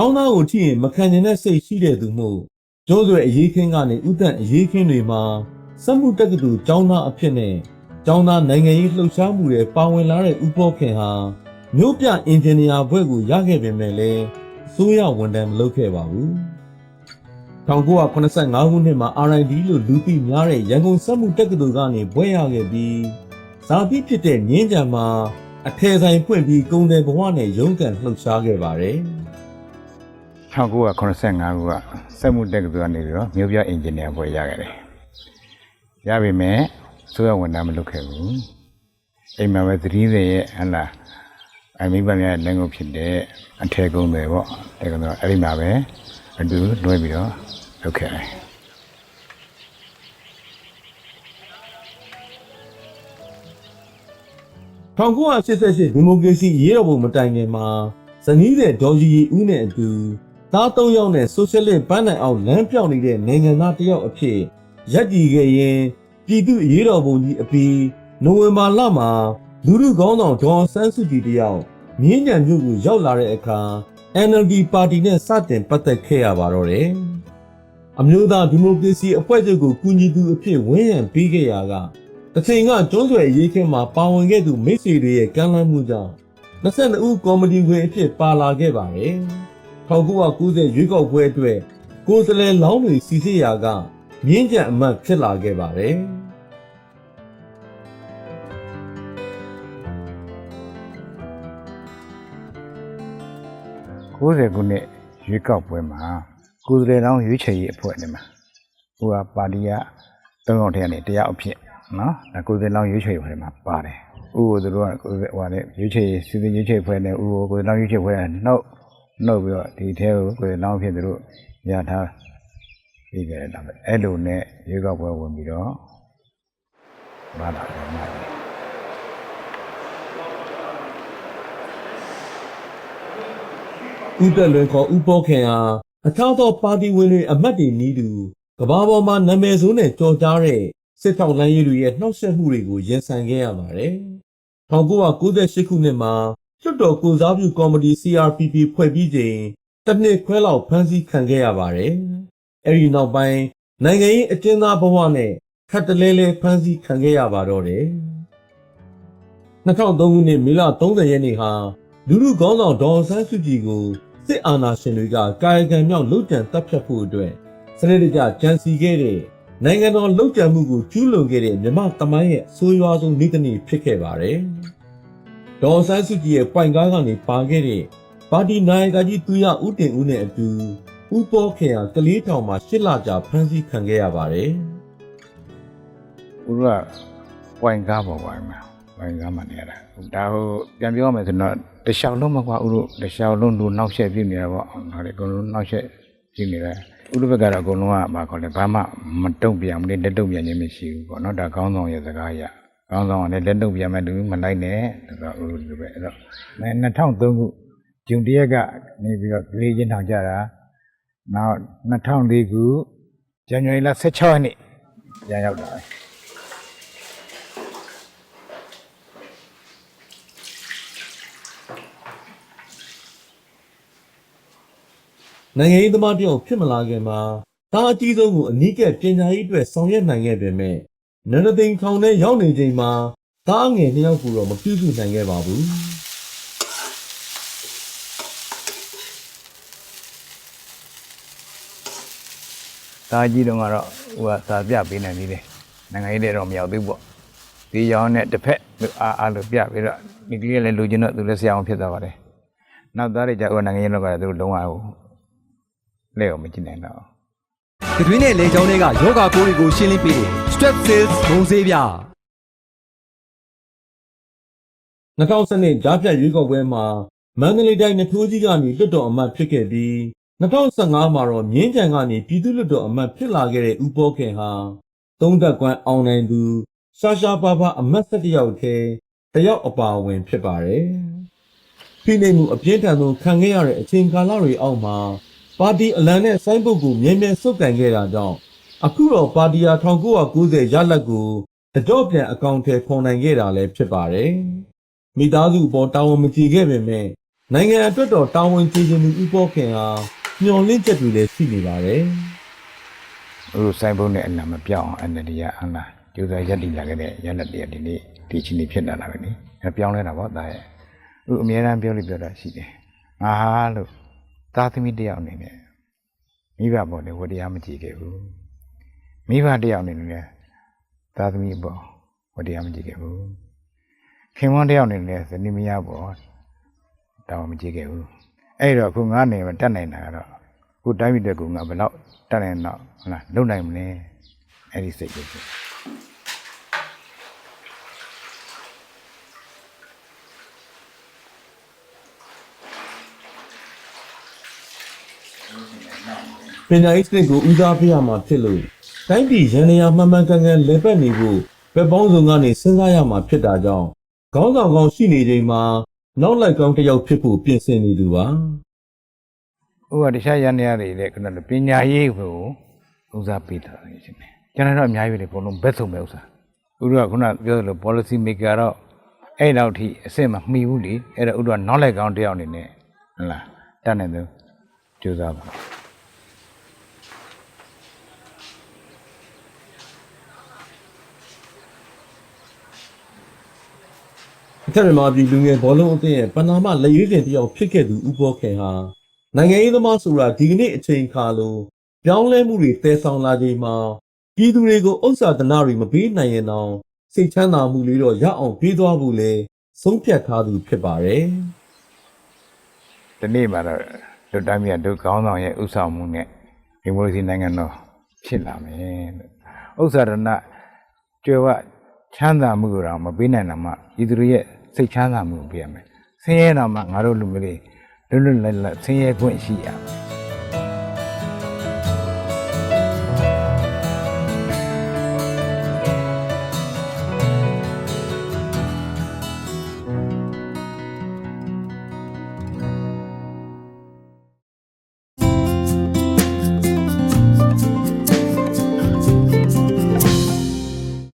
ကျောင်းသားကိုထိရင်မခံကျင်တဲ့စိတ်ရှိတဲ့သူမို့ကျိုးဆွဲအရေးခင်းကနေဥဒန့်အရေးခင်းတွေမှာစက်မှုတက္ကသိုလ်ကျောင်းသားအဖြစ်နဲ့ကျောင်းသားနိုင်ငံရေးလှုပ်ရှားမှုတွေပါဝင်လာတဲ့ဥပောခင်ဟာမြို့ပြအင်ဂျင်နီယာဘွဲ့ကိုရခဲ့ပေမဲ့လည်းအစိုးရဝန်ထမ်းမလုပ်ခဲ့ပါဘူး1985ခုနှစ်မှာ RID လို့လူသိများတဲ့ရန်ကုန်စက်မှုတက္ကသိုလ်ကနေဘွဲ့ရခဲ့ပြီးဇာတိဖြစ်တဲ့ငင်းကြံမှာအထယ်ဆိုင်ဖွင့်ပြီးကုန်တယ်ဘဝနဲ့ရုန်းကန်လှုပ်ရှားခဲ့ပါတယ် 1985ခုကစက်မှုတက္ကသိုလ်ကနေပြီးတော့မြို့ပြအင်ဂျင်နီယာဘွဲ့ရခဲ့တယ်။ရပြီမဲ့ဆိုရဝန်ထမ်းမလုပ်ခဲ့ဘူး။အိမ်မှာပဲသတိတွေရဲ့ဟလာအမိဘများလက်ငုပ်ဖြစ်တဲ့အထည်ကုန်းတွေပေါ့တက္ကသိုလ်အဲ့ဒီမှာပဲအတူလွှဲပြီးတော့လုပ်ခဲ့တယ်1988ဒီမိုကရေစီရေးတော်ပုံမတိုင်ခင်မှာဇနီးတဲ့ဒေါ်ကြီးရီဦးနဲ့အတူ သား၃ယောက်နဲ့ဆိုရှယ်လစ်ပန်းနိုင်အောင်လမ်းပြောင်းနေတဲ့နိုင်ငံသားတစ်ယောက်အဖြစ်ရက်တည်ခဲ့ရင်ပြည်သူ့ရေးတော်ပုံကြီးအပြီးနိုဝင်ဘာလမှာလူလူကောင်းဆောင်ဒေါ်ဆန်းစုကြည်တယောက်မြင်းညံမြို့ကိုရောက်လာတဲ့အခါ NLD ပါတီနဲ့စတင်ပတ်သက်ခဲ့ရပါတော့တယ်။အမျိုးသားဒီမိုကရေစီအဖွဲ့ချုပ်ကိုကူညီသူအဖြစ်ဝန်းရံပေးခဲ့ရာကတစ်ချိန်ကကျွန်းဆွယ်ရေးခင်းမှာပါဝင်ခဲ့သူမိတ်ဆွေတွေရဲ့ကမ်းလှမ်းမှုကြောင့်22ဦးကော်မတီဝင်အဖြစ်ပါလာခဲ့ပါတယ်။ 1990ရွေးကောက်ပွဲအတွက်ကိုယ်စားလှယ်လောင်းတွေစီစစ်ရာကမြင်းကြံအမတ်ဖြစ်လာခဲ့ပါတယ်။90ခုနှစ်ရွေးကောက်ပွဲမှာကိုယ်စားလှယ်လောင်းရွေးချယ်ရေးအဖွဲ့နဲ့မှာဟိုကပါတီက၃ယောက်ထဲကနေတရားအဖြစ်နော်ဒါကိုယ်စားလှယ်လောင်းရွေးချယ်ရေးအဖွဲ့မှာပါတယ်ဥကိုသူတို့ကကိုယ်ဟိုကလည်းရွေးချယ်ရေးစီစဉ်ရွေးချယ်ရေးအဖွဲ့နဲ့ဥကိုကိုယ်စားလှယ်လောင်းရွေးချယ်ရေးအဖွဲ့ကနှုတ် နှုတ်ပြီးတော့ဒီထဲကိုကိုယ်စားလှယ်လောင်းအဖြစ်သူတို့ရထားပြီးကြတယ်ဒါပဲအဲ့လိုနဲ့ရွေးကောက်ပွဲဝင်ပြီးတော့ဘာလာတယ်မှာဦးတက်လွင်ခေါ်ဦးပေါခင်ဟာအခြားသောပါတီဝင်တွေအမတ်တွေနီးတူကဘာပေါ်မှာနာမည်ဆိုးနဲ့ကြော်ကြားတဲ့စစ်ထောက်လမ်းရေးတွေရဲ့နှောက်ယှက်မှုတွေကိုရင်ဆိုင်ခဲ့ရပါတယ်။1998ခုနှစ်မှာ လွှတ်တော်ကိုစားပြုကော်မတီ CRPP ဖွဲ့ပြီးချိန်တစ်နှစ်ခွဲလောက်ဖမ်းဆီးခံခဲ့ရပါတယ်။အဲဒီနောက်ပိုင်းနိုင်ငံရေးအကျဉ်းသားဘဝနဲ့ခတ်တလဲလဲဖမ်းဆီးခံခဲ့ရပါတော့တယ်။2003ခုနှစ်မေလ30ရက်နေ့ဟာလူလူကောင်းဆောင်ဒေါ်အောင်ဆန်းစုကြည်ကိုစစ်အာဏာရှင်တွေကကာယကံမြောက်လုပ်ကြံတပ်ဖြတ်ဖို့အတွက်စနစ်တကျကြံစီခဲ့တဲ့နိုင်ငံတော်လုပ်ကြံမှုကိုကျူးလွန်ခဲ့တဲ့မြမတမိုင်းရဲ့အဆိုးရွားဆုံးနေ့တစ်နေ့ဖြစ်ခဲ့ပါတယ်။ ဒေါ်အောင်ဆန်းစုကြည်ရဲ့ပွိုင်ကားကနေပါခဲ့တဲ့ပါတီနိုင်ကကြီးသူရဦးတင်ဦးနဲ့အတူဦးပေါ်ခင်ဟာကလေးတောင်မှာရှစ်လကြာဖမ်းဆီးခံခဲ့ရပါတယ်ဦးကပွိုင်ကားပေါ်ပါမှာပွိုင်ကားမှနေရတာဒါဟိုပြန်ပြောရမယ်ဆိုတော့တခြားလုံးမကွာဦးတို့တခြားလုံးလူနောက်ဆက်ပြနေတာပေါ့ဒါတွေအကုန်လုံးနောက်ဆက်ပြနေတယ်ဦးတို့ဘက်ကတော့အကုန်လုံးကမခေါ်လဲဘာမှမတုံ့ပြန်ဘူးလေလက်တုံ့ပြန်ခြင်းမရှိဘူးပေါ့နော်ဒါကောင်းဆောင်ရဲ့စကားရ ကောင်းဆောင်ကလည်းလက်တုံ့ပြန်မဲ့လူမလိုက်နဲ့ဒါဆိုဦးတို့ပဲအဲ့တော့2003ခုဂျုံတရက်ကနေပြီးတော့လေးချင်းထောင်ကြတာနောက်2004ခုဇန်နဝါရီလ16ရက်နေ့ပြန်ရောက်တာ။နိုင်ငံရေးသမားတယောက်ဖြစ်မလာခင်မှာဒါအကြီးဆုံးကိုအနီးကပ်ပညာရေးအတွက်ဆောင်ရွက်နိုင်ခဲ့ပေမဲ့ နန္ဒသိန်ခေါင်ထဲရောက်နေချိန်မှာဒါငယ်နှစ်ယောက်ကိုတော့မပြုစုနိုင်ခဲ့ပါဘူး။ဒါကြီးတုန်းကတော့ဟိုကစာပြပေးနေသေးတယ်နိုင်ငံရေးတွေတော့မရောက်သေးဘူးပေါ့ဒီရောင်းနဲ့တစ်ဖက်အားအားလို့ပြပြီးတော့ဒီကလေးလည်းလူချင်းတော့သူလည်းဆရာအောင်ဖြစ်သွားပါတယ်နောက်သားတွေကြဟိုနိုင်ငံရေးလောက်ကလည်းသူတို့လုံးဝဟိုလက်အောင်မကြည့်နိုင်တော့။က တွင်းနဲ့လေချောင်းတွေကယောဂပိုးတွေကိုရှင်းလင်းပေးတယ် Strep Sales ဘုံဆေးပြ။2012ကြားဖြတ်ရွေးကောက်ပွဲမှာမန္တလေးတိုင်းနထိုးကြီးကနေလွတ်တော်အမတ်ဖြစ်ခဲ့ပြီး2015မှာတော့မြင်းကြံကနေပြည်သူ့လွတ်တော်အမတ်ဖြစ်လာခဲ့တဲ့ဦးပေါ်ခင်ဟာသုံးသက်ကွမ်းအောင်နိုင်သူရှာရှာပါပါအမတ်၁၁ယောက်ထဲတယောက်အပါအဝင်ဖြစ်ပါတယ်။ဖိနှိပ်မှုအပြင်းထန်ဆုံးခံခဲ့ရတဲ့အချိန်ကာလတွေအောက်မှာ ပါတီအလံနဲ့ဆိုင်းပုတ်ကိုမြဲမြဲစုပ်ကန်ခဲ့တာကြောင့်အခုတော့ပါတီဟာ1990ရလတ်ကိုတကြော့ပြန်အကောင့်ထဲဖော်နိုင်ခဲ့တာလည်းဖြစ်ပါတယ်။မိသားစုအပေါ်တာဝန်မကျေခဲ့ပေမဲ့နိုင်ငံအတွက်တော့တာဝန်ကျေခြင်းသူဥပောခင်ဟာမျှော်လင့်ချက်တွေလည်းရှိနေပါတယ်ဥရုဆိုင်ဘုံနဲ့အနာမပြောင်းအောင် NLD ရဟန္တာကျိုးစားရက်တည်လာခဲ့တဲ့ရလက်တည်းဒီနေ့ဒီချင်းနေဖြစ်လာတာပဲနိအဲပြောင်းလဲတာပေါ့တာရဲ့ဥအများအားပြောလို့ပြောတာရှိတယ်ငါဟာလို့ သားသမီးတစ်ယောက်အနေနဲ့မိဘပေါ်နဲ့ဝတရားမကြည့်ခဲ့ဘူးမိဘတစ်ယောက်အနေနဲ့သားသမီးပေါ်ဝတရားမကြည့်ခဲ့ဘူးခင်မွန်းတစ်ယောက်အနေနဲ့ဇနီးမယားပေါ်တောင်းမကြည့်ခဲ့ဘူးအဲ့တော့အခုငါနေမတတ်နိုင်တာကတော့ခုတိုင်းပြည်တဲ့ကူငါဘယ်တော့တတ်နိုင်တော့ဟုတ်လားလုံနိုင်မလဲအဲ့ဒီစိတ်ကို ပညာရေးစနစ်ကိုဦးစားပေးရမှာဖြစ်လို့တိုင်းပြည်ရန်နေရာမှန်မှန်ကန်ကန်လဲပတ်နေဖို့ဘက်ပေါင်းစုံကနေစဉ်းစားရမှာဖြစ်တာကြောင့်ခေါင်းဆောင်ကောင်းရှိနေချိန်မှာနောက်လိုက်ကောင်းတစ်ယောက်ဖြစ်ဖို့ပြင်ဆင်နေသူပါဥပဒေရှားရန်ရတွေတဲ့ခုနကပညာရေးကိုဦးစားပေးတာလေရှင်တယ်ကျွန်တော်တို့အများကြီးပဲအကုန်လုံးဘက်ဆုံးပဲဥစ္စာဥရောကခုနပြောသလို policy maker တော့အဲ့တော့ထိအစ်စ်မမှီဘူးလေအဲ့တော့ဥရောနောက်လိုက်ကောင်းတစ်ယောက်အနေနဲ့ဟုတ်လားတတ်နိုင်သူကြိုးစားပါ အထက်မြန်မာပြည်လူငယ်ဘောလုံးအသင်းရဲ့ပနာမလက်ရွေးတင်တစ်ယောက်ဖြစ်ခဲ့သူဦးဘောခင်ဟာနိုင်ငံရေးသမားဆိုတာဒီကနေ့အချိန်ခါလို့ပြောင်းလဲမှုတွေတည်ဆောင်လာချိန်မှာပြည်သူတွေကိုဥစ္စာဒနာတွေမပေးနိုင်ရင်တော့စိတ်ချမ်းသာမှုလေးတော့ရအောင်ပေးသွားဖို့လဲဆုံးဖြတ်ထားသူဖြစ်ပါတယ်။ဒီနေ့မှာတော့ဒုတိုင်းမြတ်ဒုကောင်းဆောင်ရဲ့ဥဆောင်မှုနဲ့ဒီမိုကရေစီနိုင်ငံတော်ဖြစ်လာမယ်လို့ဥစ္စာရဏကျွယ်ဝချမ်းသာမှုကိုတော့မပေးနိုင်တော့မှဤသူတို့ရဲ့ စိတ်ချမ်းသာမှုကိုပေးရမယ်ဆင်းရဲတော့မှငါတို့လူမျိုးတွေလွတ်လွတ်လပ်လပ်ဆင်းရဲခွင့်ရှိရမယ်